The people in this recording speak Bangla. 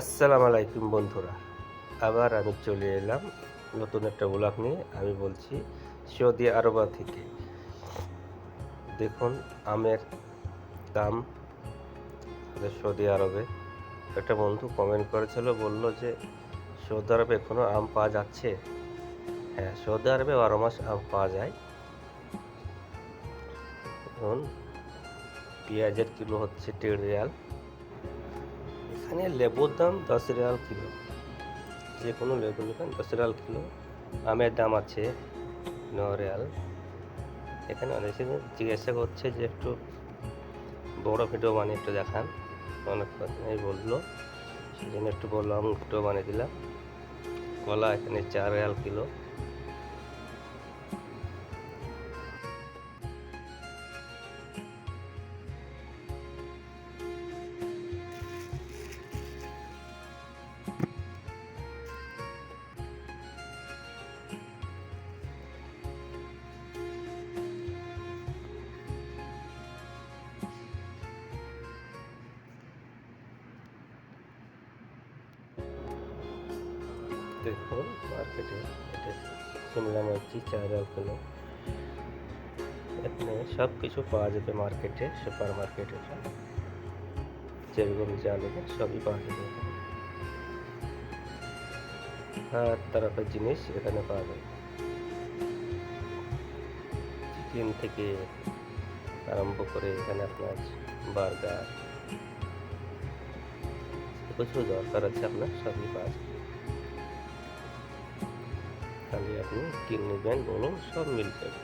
আসসালামু আলাইকুম বন্ধুরা, আবার আমি চলে এলাম নতুন একটা ব্লগ নিয়ে। আমি বলছি সৌদি আরবা থেকে। দেখুন, আমের দাম সৌদি আরবে। একটা বন্ধু কমেন্ট করেছিল, বলল যে, সৌদি আরবে এখনও আম পাওয়া যাচ্ছে? হ্যাঁ সৌদি আরবে বারো মাস আম পাওয়া যায়। এখন পেঁয়াজের কিলো হচ্ছে দেড় রিয়াল। এখানে লেবুর দাম দশ রিয়াল কিলো। যে কোনো লেবু নেবেন দশ রিয়াল কিলো। আমের দাম আছে ন রিয়াল। এখানে অনেকে জিজ্ঞাসা করছে যে একটু বড় ভিডিও বানিয়ে একটু দেখান। অনেক কথাই বলল। সেই জন্য একটু বললাম, ভিডিও বানিয়ে দিলাম। কলা এখানে চার রিয়াল কিলো। দেখুন মার্কেটে এটা শিমলা মির্চি কিলো এখানে সব কিছু পাওয়া যাবে মার্কেটে সুপার মার্কেটে যেরকম যা নেবেন সবই পাওয়া যাবে। হার তরফের জিনিস এখানে পাওয়া যাবে। চিকেন থেকে আরম্ভ করে এখানে আপনার বার্গার কিছু দরকার আছে আপনার সবই পাওয়া যাবে। খালি আপনি কিডনি ব্যান্ড বলুন সব মিল যাবে